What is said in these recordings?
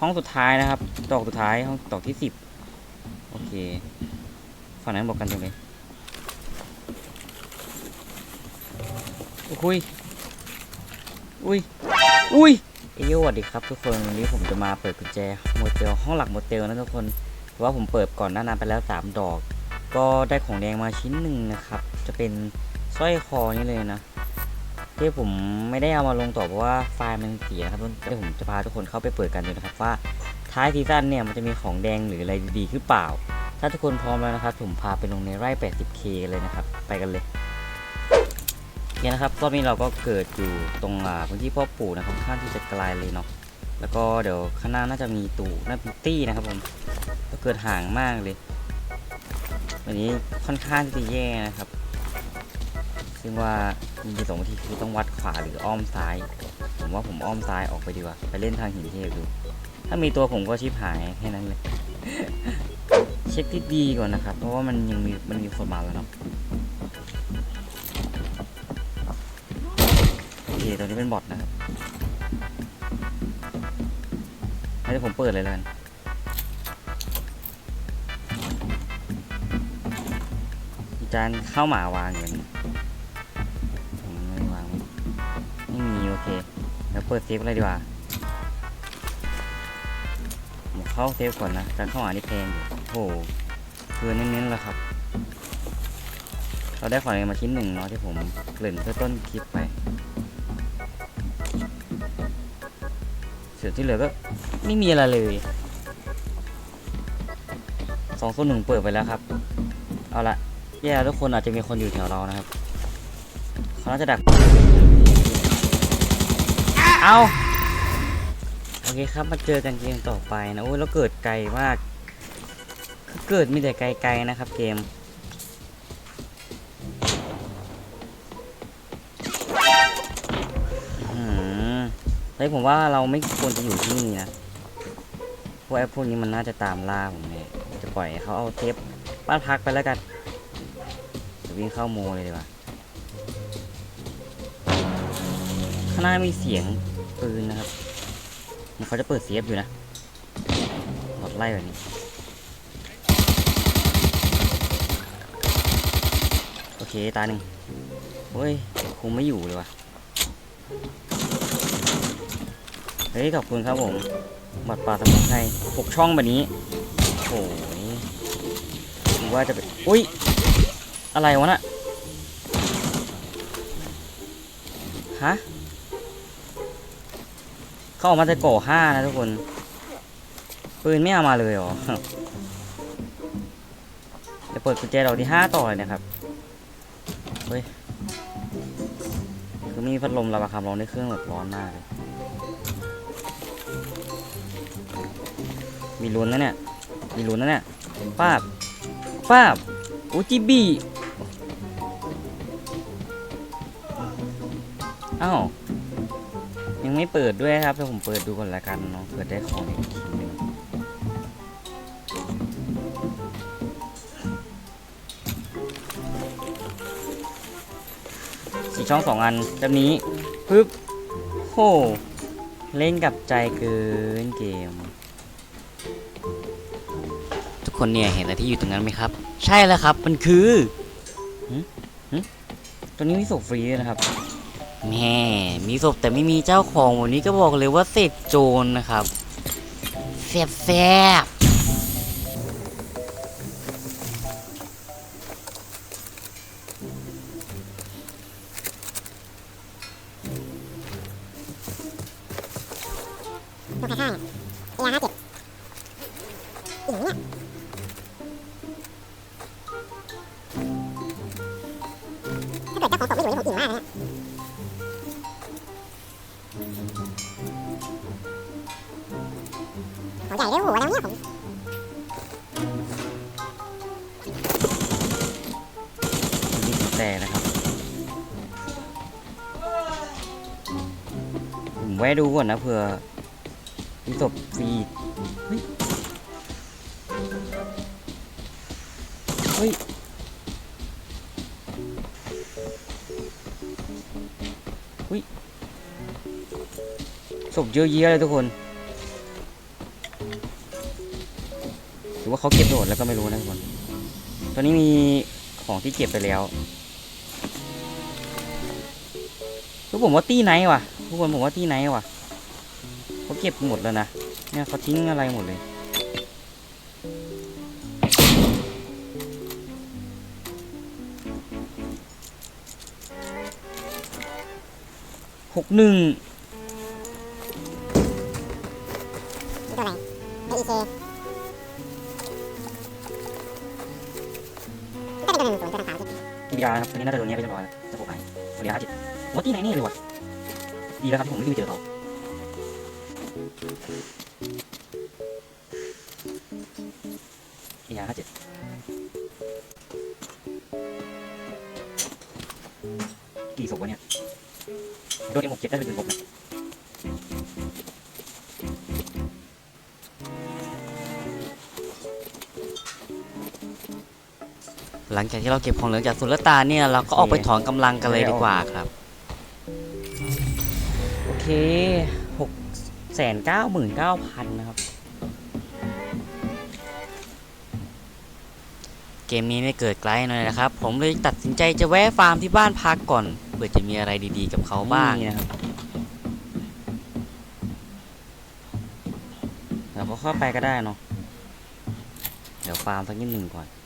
ห้องสุดท้ายนะครับ ดอกสุดท้ายห้องดอกที่สิบโอเคฝั่งนั้นบอกกันจังเลยอุ้ยอุ้ยอุ้ยเอ้ยสวัสดีครับทุกคนวันนี้ผมจะมาเปิดกุญแจโมเตลห้องหลักโมเตลนะทุกคนแต่ว่าผมเปิดก่อนหน้านั้นไปแล้ว 3 ดอก ก็ได้ของแดงมาชิ้นหนึ่งนะครับ จะเป็นสร้อยคอนี่เลยนะ ที่ผมไม่ได้เอามาลงต่อเพราะว่าไฟล์มันเสียครับเดี๋ยวผมจะพาทุกคนเข้าไปเปิดกันดูนะครับว่าท้ายซีซั่นเนี่ยมันจะมีของแดงหรืออะไรดีๆหรือเปล่า ถ้าทุกคนพร้อมแล้วนะครับผมพาไปลงในไร่ 80k กันเลยนะครับ ไปกันเลยโอเคนะครับรอบนี้เราก็เกิดอยู่ตรงอ่าพื้นที่พ่อปู่นะครับค่อนข้างที่จะไกลเลยเนาะแล้วก็เดี๋ยวข้างหน้าน่าจะมีตู่น่าเป็นตี้นะครับผมก็เกิดห่างมากเลยวันนี้ค่อนข้างที่จะแย่นะครับ ซึ่งว่ามีสองวิธีคือต้องวัดขวาหรืออ้อมซ้าย ผมว่าผมอ้อมซ้ายออกไปดีกว่าไปเล่นทางหินเทพดู ถ้ามีตัวผมก็ชิบหายแค่นั้นเลยเช็คที่ดีก่อนนะครับ เพราะว่ามันยังมีมันมีคนมาแล้วเนาะโอเคตัวนี้เป็นบอทนะครับให้ผมเปิดเลยแล้วกันจานข้าวหมาวางอย่างนี้ เปิดเซฟอะไรดีกว่าผมเข้าเซฟก่อนนะจานข้าหานี่แพงอยู่โอ้โหคือเน้นๆแล้วครับ เราได้ของอะไรมาชิ้นหนึ่งเนาะที่ผมเกริ่นเพื่อต้นคลิปไปส่วนที่เหลือก็ไม่มีอะไรเลยสองส่วนหนึ่งเปิดไปแล้วครับ เอาละแย่ทุกคนอาจจะมีคนอยู่แถวเรานะครับ เขาน่าจะดัก เอาโอเคครับมาเจอกันเกมต่อไปนะโอ้ยแล้วเกิดไกลมากคือเกิดมีแต่ไกลๆนะครับเกมเฮ้ยผมว่าเราไม่ควรจะอยู่ที่นี่นะพราะไอ้พวกนี้มันน่าจะตามล่าผมเนี่ยจะปล่อยเขาเอาเทปบ้านพักไปแล้วกันเดี๋ยววิ่งเข้าโมเลยดีกว่าข้างหน้ามีเสียง ปืนนะครับเหมันเขาจะเปิดเซฟอยู่นะหลอดไล่แบบนี้โอเคตาหนึ่งเฮ้ยคงไม่อยู่เลยว่ะเฮ้ยขอบคุณครับผมบัตรปลาสมุนไพรหกช่องแบบนี้โอ้ยหรือว่าจะเป็นอุ้ยอะไรวะน่ะฮะ เข้าออกมาจะโก่ห้านะทุกคน ปืนไม่เอามาเลยหรอเดี๋ยวเปิดกุญแจดอกที่ห้าต่อเลยนะครับ เฮ้ย คือไม่มีพัดลมระบายความร้อนในเครื่องแบบร้อนมากเลยมีลุ้นนะเนี่ย มีลุ้นนะเนี่ยป้าบป้าบโอจิบีอ้าว ไม่เปิดด้วยครับเดี๋ยวผมเปิดดูก่อนละกันเนาะเปิดได้ของอีกทีหนึ่งสี่ช่องสองอันแบบนี้ปึ๊บโหเล่นกับใจเกินเกม ทุกคนเนี่ยเห็นอะไรที่อยู่ตรงนั้นไหมครับ ใช่แล้วครับมันคือหึหึตัวนี้มีศพฟรีด้วยนะครับ แหม่มีศพแต่ไม่มีเจ้าของวันนี้ก็บอกเลยว่าเศษโจรนะครับแสบแซ่บ ใหญ่ด้วยหัวแล้วเนี่ยผมนี่ถึงแต่นะครับ ผมแวะดูก่อนนะเผื่อมีศพฟรีเฮ้ย เฮ้ยเฮ้ยศพเยอะแยะเลยทุกคน รือว่าเขาเก็บโดดแล้วก็ไม่รู้นะทุกคนตอนนี้มีของที่เก็บไปแล้วทุกผมว่าตี้ไนท์ว่ะทุกคนผมว่าตี้ไนท์ว่ะเขาเก็บหมดแล้วนะเนี่ยเขาทิ้งอะไรหมดเลยหกหนึ่ง บีดาครับอันนี้น่าจะโดนเนี้ยไปเรียบร้อยแล้วจะผมไปเดี๋ยวห้าจิตว่าที่ไหนนี่เลยว่ะดีแล้วครับที่ผมไม่ได้ไปเจอเขากีฬาห้าเจ็ดกี่ศพวะเนี่ยโดนเอ็มหกเจ็ดได้เป็นหกนะ หลังจากที่เราเก็บของเหลือจากสุลต่านเนี่ยเราก็ออกไปถอนกำลังกันเลยดีกว่าครับ โอเคหกแสนเก้าหมื่นเก้าพันนะครับ เกมนี้ไม่เกิดไกลหน่อยนะครับ ผมเลยตัดสินใจจะแวะฟาร์มที่บ้านพักก่อนเพื่อจะมีอะไรดีๆกับเขาบ้างนี่นะครับเราก็เข้าไปก็ได้เนาะเดี๋ยวฟาร์มสักนิดหนึ่งก่อนมีเ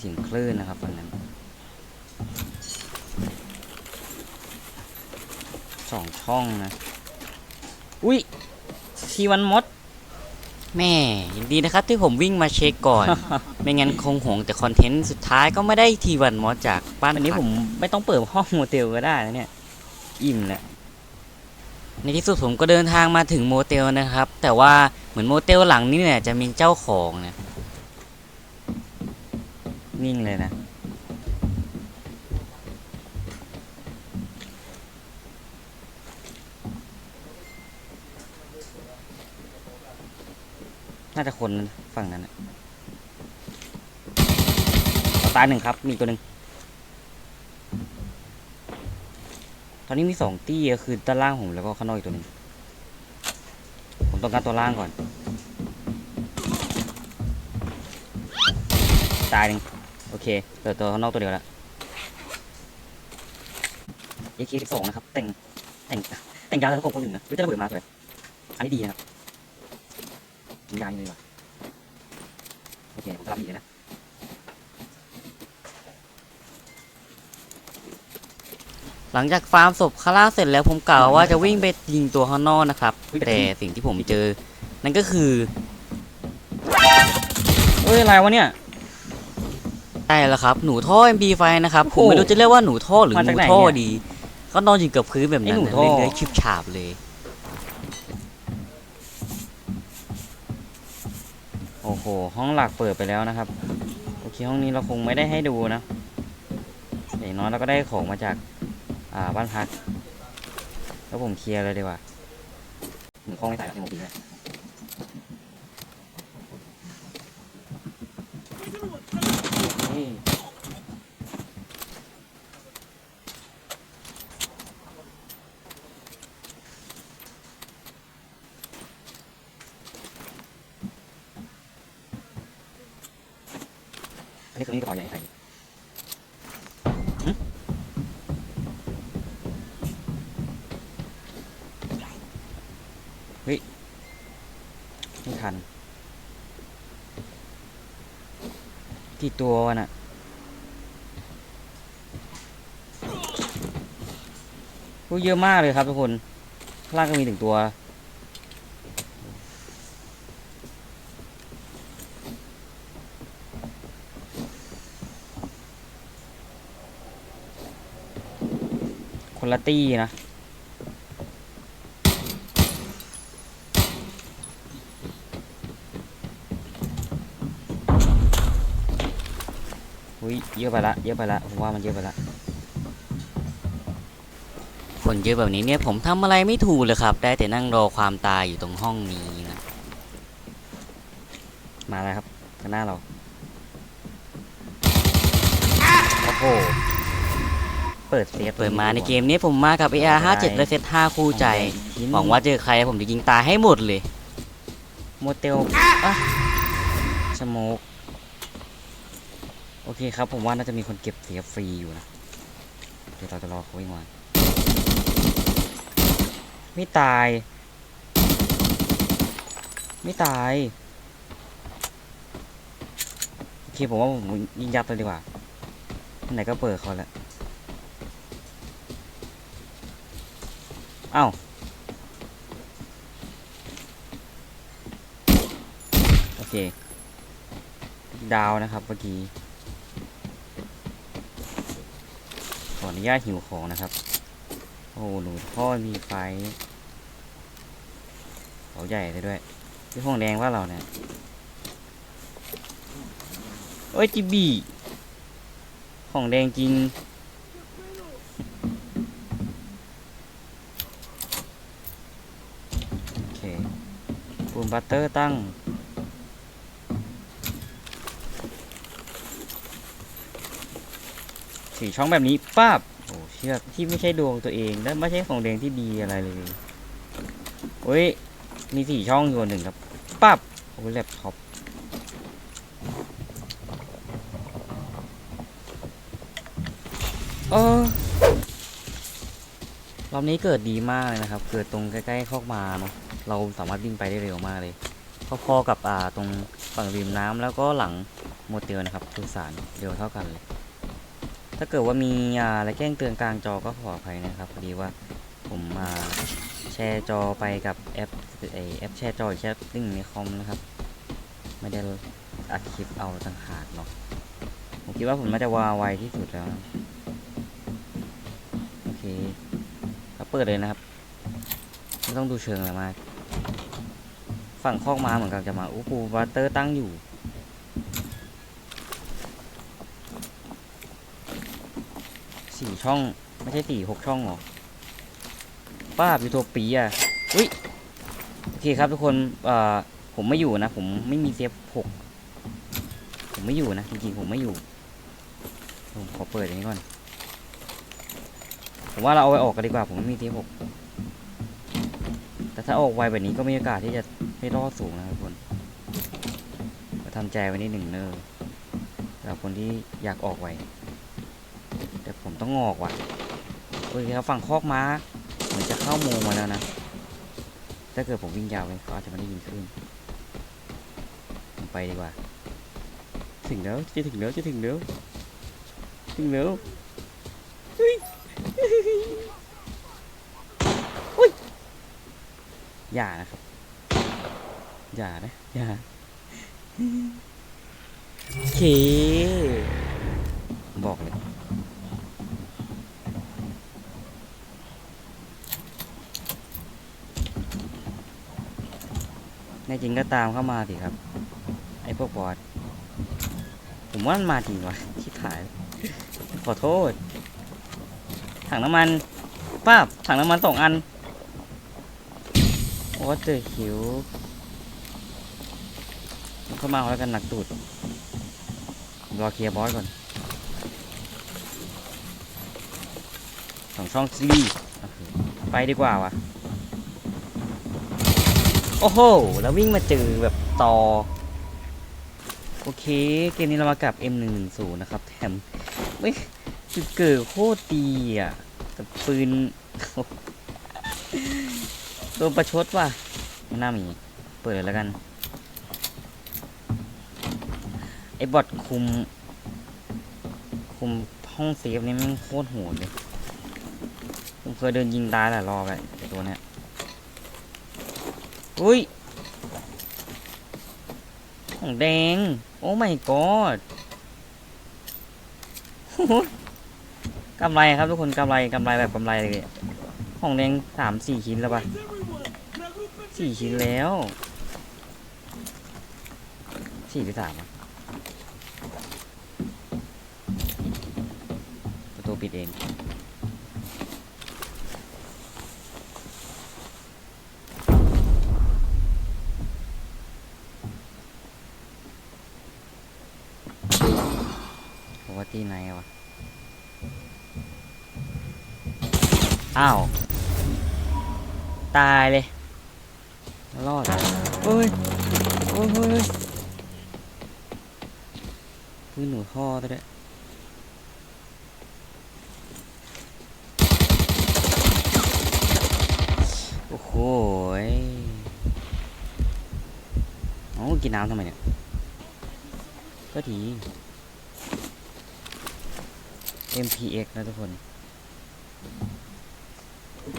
สียงคลื่นนะครับตอนนั้นสองช่องนะ อุ้ยทีวันมด แม่ยินดีนะครับที่ผมวิ่งมาเช็คก่อน ไม่งั้นคงหงแต่คอนเทนต์สุดท้ายก็ไม่ได้ทีวันมอสจากบ้านอันนี้ผมไม่ต้องเปิดห้องโมเตลก็ได้นะเนี่ย อิ่มแหละในที่สุดผมก็เดินทางมาถึงโมเตลนะครับ แต่ว่าเหมือนโมเตลหลังนี้เนี่ยจะมีเจ้าของนะ นิ่งเลยนะ น่าจะคนฝั่งนั้นนะตายหนึ่งครับ มีตัวหนึ่งตอนนี้มีสองตี้ก็คือด้านล่างผมแล้วก็ข้างนอกอีกตัวหนึ่งผมต้องการตัวล่างก่อน ตายหนึ่ง เคเหลือตัวข้างนอกตัวเดียวละเอเคสิบสองนะครับ แต่ง แต่ง แต่งยาแล้วก็คนหนึ่งนะไม่จะระเบิดมาเลยอันนี้ดีนะครับยิงยาเลยว่ะโอเค ผมจะรับอีกเลยนะหลังจากฟาร์มศพคาร่าเสร็จแล้วผมกล่าวว่าจะวิ่งไปยิงตัวข้างนอกนะครับ แต่สิ่งที่ผมเจอ นั่นก็คือเอ้ย อะไรวะเนี่ย ใช่แล้วครับ หนูท่อ MP5 นะครับโอ้ผมโหไม่รู้จะเรียกว่าหนูท่อหรือมาหจากนูไหนท่อเนี่ยดี ก็นอนอยู่กับพื้นแบบนั้นไอ้หนูนะท่อเลื้อยๆชิบฉาบเลย โอ้โห ห้องหลักเปิดไปแล้วนะครับ โอเค ห้องนี้เราคงไม่ได้ให้ดูนะ อย่างน้อยเราก็ได้ของมาจาก อ่า บ้านพัก แล้วผมเคลียร์เลยดีกว่าหนึ่งข้องไม่ใส่แล้วที่ผมดีเลย นี่อันนี้คือนี่กระเป๋าใหญ่ใครหึเฮ้ย ไม่ทัน กี่ตัววะน่ะโอ้เยอะมากเลยครับทุกคนล่างก็มีถึงตัว คนละตี้นะ อุ้ยเยอะไปละเยอะไปละผมว่ามันเยอะไปละคนเยอะแบบนี้เนี่ยผมทำอะไรไม่ถูกเลยครับ ได้แต่นั่งรอความตายอยู่ตรงห้องนี้นะมาแล้วครับข้างหน้าเราโอ้โหเปิดเซฟเปิดมาในเกมนี้ผมมากับ AR57 และเซต5คู่ใจหวังว่าเจอใครผมจะยิงตายให้หมดเลยโมเตลอะสโมกโอเคครับ ผมว่าน่าจะมีคนเก็บเสียฟรีอยู่นะ เดี๋ยวเราจะรอเขาวิ่งมาไม่ตาย ไม่ตาย โอเคผมว่าผมยิงยับเลยดีกว่าไหนก็เปิดเขาแล้วอ้าวโอเค ดาวนะครับเมื่อกี้ ออนุญาตหิวของนะครับ โอ้หนูท่อมีไฟเขาใหญ่เลยด้วยที่ห้องแดงว่าเราเนี่ยโอ้ยจิบีของแดงจริง โอเคปูนบัตเตอร์ตั้ง สี่ช่องแบบนี้ป้าบโอ้เชือกที่ไม่ใช่ดวงตัวเองและไม่ใช่ของแดงที่ดีอะไรเลยโอ้ยมีสี่ช่องอยู่อันหนึ่งครับป้าบโอ้ยแล็ปท็อปเออรอบนี้เกิดดีมากเลยนะครับ เกิดตรงใกล้ๆคอกมาเนาะเราสามารถวิ่งไปได้เร็วมากเลยพอๆกับอ่าตรงฝั่งริมน้ำแล้วก็หลังโมเตลนะครับสุสานเร็วเท่ากันเลย ถ้าเกิดว่ามีอะไรแจ้งเตือนกลางจอก็ขออภัยนะครับพอดีว่าผมมาแชร์จอไปกับแอปไอแอปแชร์จอแค่หนึ่งในคอมนะครับ ไม่ได้อัดคลิปเอาต่างหากเนาะผมคิดว่าผมน่าจะวาไวที่สุดแล้วนะโอเคก็เปิดเลยนะครับ ไม่ต้องดูเชิงอะไรมาก ฝั่งคอกมาเหมือนกันจะมาอู้ปูบัตเตอร์ตั้งอยู่ สี่ช่อง ไม่ใช่สี่หกช่องหรอป้าบยูโทปีอะอุ้ยโอเคครับทุกคนเอ่อผมไม่อยู่นะ ผมไม่มีเซฟหกผมไม่อยู่นะจริงๆผมไม่อยู่ผมขอเปิดอย่างนี้ก่อน ผมว่าเราเอาไว้ออกกันดีกว่า ผมไม่มีเซฟหกแต่ถ้าออกไวแบบนี้ก็มีโอกาสที่จะไม่รอดสูงนะครับทุกคนทำใจไว้นิดหนึ่งเนอะสำหรับคนที่อยากออกไว ต้องงอกว่ะโอเคครับฝั่งคอกม้าเหมือนจะเข้าโมงมาแล้วนะถ้าเกิดผมวิ่งยาวไปเขาอาจจะไม่ได้ยินขึ้นผมไปดีกว่า ถึงแล้วจะถึงแล้วจะถึงแล้วถึงแล้วเฮ้ยอุ้ยอย่านะครับอย่านะอย่าโอเคบอกเลย ในจริงก็ตามเข้ามาสิครับ ไอ้พวกบอสผมว่ามันมาจริงวะชิบหาย ขอโทษ ถังน้ำมันป้าบถังน้ำมันสองอันโอ้เจอหิวเข้ามาแล้วกันหนักตูดรอเคลียร์บอสก่อนสองช่องซีไปดีกว่าวะ โอ้โห แล้ววิ่งมาเจอแบบต่อ โอเค เกมนี้เรามากับ M110 นะครับ แถมไม่จุดเกิดโคตรดีอะแต่ปืนโดนประชดว่ะไม่น่ามี เปิดเลยแล้วกัน ไอ้บอทคุม คุมห้องเซฟนี่มันโคตรโหดเลยผมเคยเดินยิงตายหลายรอบเลยไอ้ตัวเนี้ย อุ้ยของแดง โอ้ my god กำไรครับทุกคนกำไรกำไรแบบกำไรเลยของแดงสามสี่ชิ้นแล้วปะสี่ชิ้นแล้วสี่หรือสามอะประตูปิดเอง ผมว่ไหนวะ อ้าว ตายเลย รอดเฮ้ยโอ้ยเฮ้ยเฮ้ยปืนหนูท่อซะด้วยโอ้โหยเอ้ากินน้ำทำไมเนี่ย ก็ดี MPX นะทุกคน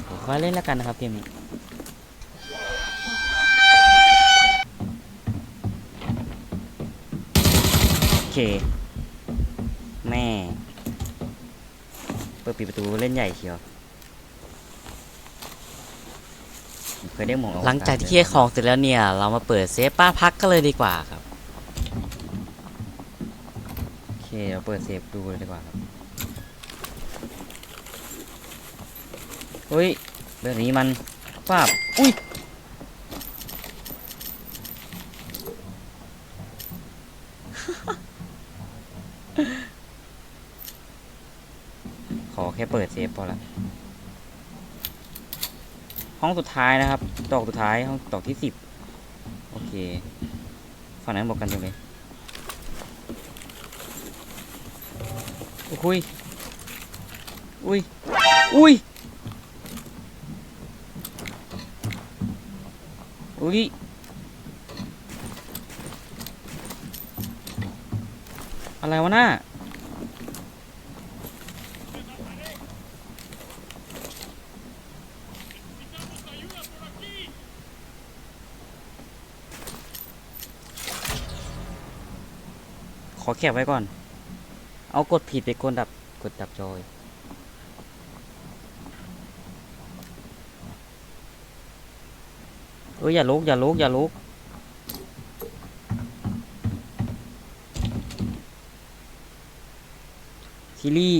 ผมขอเล่นแล้วกันนะครับเกมนี้โอเค แม่ เปิดปิดประตูเล่นใหญ่เชียวเคยได้หมองหลังจากที่เคลียร์ของเสร็จแล้วเนี่ย เรามาเปิดเซฟป้าพักกันเลยดีกว่าครับ โอเค เราเปิดเซฟดูเลยดีกว่าครับ เฮ้ยแบบนี้มันป้าบอุ้ยขอแค่เปิดเซฟพอละห้องสุดท้ายนะครับดอกสุดท้ายห้องดอกที่สิบโอเคฝั่งนั้นบอกกันจังเลยอุ้ยอุ้ยอุ้ย อุ้ยอะไรวะน่าขอแคปไว้ก่อน เอากดผิดไปกดดับ กดดับจอย เอ้ยอย่าลุกอย่าลุกอย่าลุกซิลี่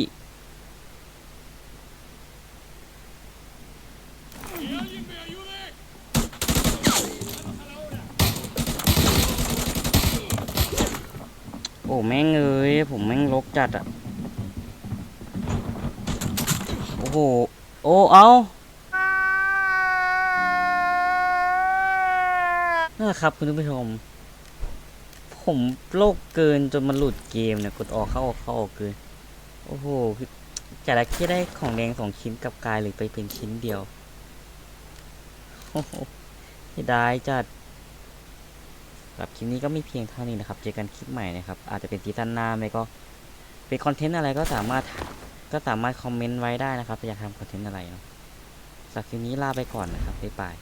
โอ้แม่งเอ้ยผมแม่งลกจัดอะโอ้โห โอ้ เอา นั่นแหละครับคุณผู้ชม ผมโลกเกินจนมันหลุดเกมเนี่ยกดออกเข้าออกเข้าออกเกิน โอ้โหคือแต่ละแค่ได้ของแดงสองชิ้นกับกายหรือไปเป็นชิ้นเดียวโอ้โหเสียดายจัดครับคลิปนี้ก็ไม่เพียงเท่านี้นะครับ เจอกันคลิปใหม่นะครับ อาจจะเป็นซีซั่นหน้าไม่ก็เป็นคอนเทนต์อะไรก็สามารถก็สามารถคอมเมนต์ไว้ได้นะครับอยากทำคอนเทนต์อะไรเนาะสำหรับคลิปนี้ลาไปก่อนนะครับบ๊ายบาย